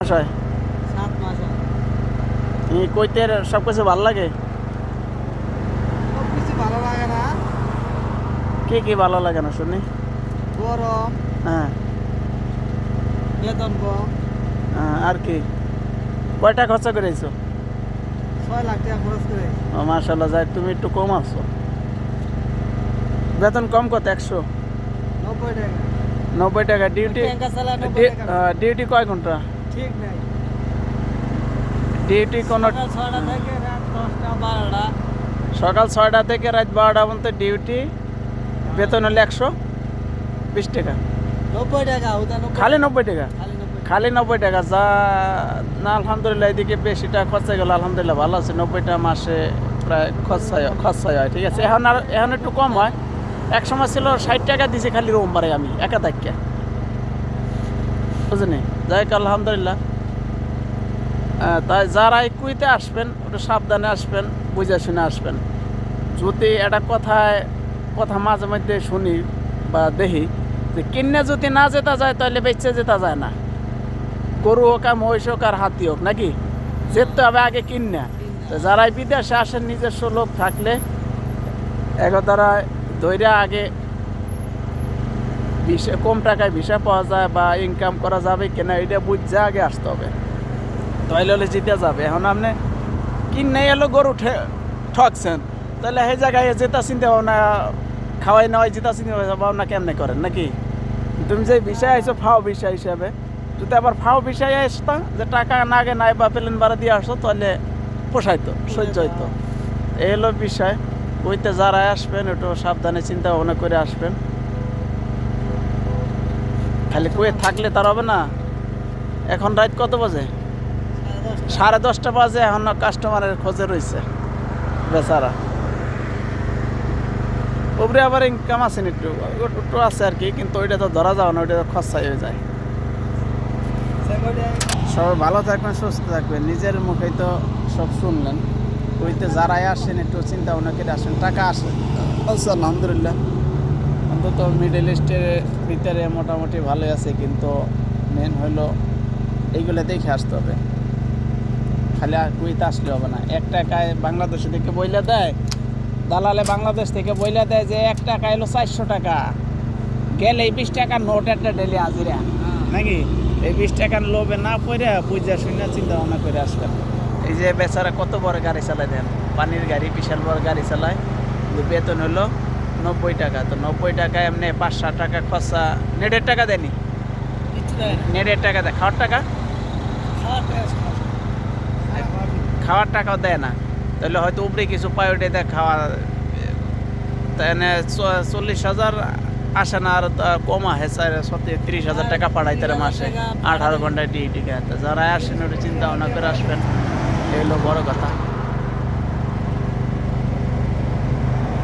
মাস হয়। এই কইতে সব কিছু ভালো লাগে? কিছু ভালো লাগে না। কি কি ভালো লাগে না শুনি? গরম। হ্যাঁ। বেতন কম। হ্যাঁ, আর কি? কয়টা খরচা করেছ ছয় লাখ টাকা খরচ করে ও মার্শাল্লাহ যাই তুমি একটু কম আছো। বেতন কম কত একশো? নব্বই টাকা। নব্বই টাকা ডিউটি ডিউটি কয় ঘণ্টা? ঠিক নাই। ডিউটি কোনো ছয়টা থেকে রাত দশটা বারোটা। সকাল ছয়টা থেকে রাত বারোটা পর্যন্ত ডিউটি। বেতন হলে একশো বিশ টাকা। নব্বই টাকা খালি নব্বই টাকা? খালি নব্বই টাকা। যা না আলহামদুলিল্লাহ এদিকে বেশি টাকা খরচা গেল আলহামদুলিল্লাহ ভালো আছে। নব্বইটা মাসে প্রায় খরচা হয়- খরচা হয় ঠিক আছে। এখন আর এখন একটু কম হয়। এক সময় ছিল ষাট টাকা দিছি খালি রুম বারে আমি একা থাকি বুঝলি যাই আলহামদুলিল্লাহ। তাই যারা কুইতে আসবেন, একটু সাবধানে আসবেন, বুঝে শুনে আসবেন। যদি একটা কথায়, কথা মাঝে মধ্যে শুনি বা দেখি যে কিনে যদি না যেতে যায়, তাহলে বেচে যেতে যায় না। গরু হোক আর মহিষ হোক আর হাতি হোক, নাকি? যেতে হবে আগে কিনে। তো যারা বিদেশে আসেন, নিজস্ব লোক থাকলে এক দ্বারা ধৈর্য আগে ভিসা, কম টাকায় ভিসা পাওয়া যায় বা ইনকাম করা যাবে কিনা, এটা বুঝতে আগে আসতে হবে। তাইলে হলে জিতে যাবে। এখন আপনি কিনে এলো, গরু ঠকছেন। তাহলে সেই জায়গায় যেটা চিন্তা ভাবনা, খাওয়াই নেওয়াই যেটা চিন্তা ভাবনা কেমনে করেন নাকি? তুমি যে বিষয় আইছো, ফাও বিষয় হিসাবে। যদি আবার ফাও বিষয় আসতাম যে টাকা না আগে নাই বা প্লেন ভাড়া দিয়ে আসতো তাহলে পোষাইতো, সহ্য হইতো। এই হলো বিষয়। কইতে যারা আসবেন, একটু সাবধানে চিন্তা ভাবনা করে আসবেন। খালি কয়ে থাকলে তার হবে না। এখন রাত কত বাজে? সাড়ে দশটা বাজে, এখন কাস্টমারের খোঁজে রয়েছে বেচারা। উপরে আবার ইনকাম আছে একটু একটু আছে আর কি, কিন্তু ওইটা তো ধরা যাবে না, ওইটা তো খরচাই হয়ে যায়। সবাই ভালো থাকবেন, সুস্থ থাকবেন, নিজের মুখেই তো সব শুনলেন। ওইতে যারাই আসেন, একটু চিন্তা ভাবনা করে আসেন, টাকা আসে। আচ্ছা আলহামদুলিল্লাহ। অন্তত মিডল ইস্টের ভিতরে মোটামুটি ভালোই আছে, কিন্তু মেন হলো এইগুলো দেখে আসতে হবে। খালি আর কুইতে আসলে হবে না। এক টাকায় বাংলাদেশ থেকে বইলে দেয়, দালালে বাংলাদেশ থেকে বইলে দেয় যে এক টাকা এলো চারশো টাকা। গেলে বিশ টাকার নোট একটা ডেলি হাজিরা। নাকি? এই বিশ টাকার লোভে না পড়ে বুঝা শুনে চিন্তা ভাবনা করে আসবেন। এই যে বেচারা কত বড় গাড়ি চালায় দেন? পানির গাড়ি, বিশাল বড় গাড়ি চালায়। বেতন হলো নব্বই টাকা। তো নব্বই টাকা এমনি পাঁচ ষাট টাকা খরচা। নেটের টাকা দেয়নি? নেটের টাকা দেয়। খাওয়ার টাকা? খাওয়ার টাকা টাকাও দেয় না। তাহলে হয়তো উপরে কিছু পায় ওইটা দেয় খাওয়া তাহলে চল্লিশ হাজার আসে না আর তা কম সত্যি তিরিশ হাজার টাকা পাঠাই তারা মাসে। আঠারো ঘন্টায় ডিউটি যারা আসেন ওটা চিন্তা ভাবনা করে আসবেন। এই হলো বড় কথা।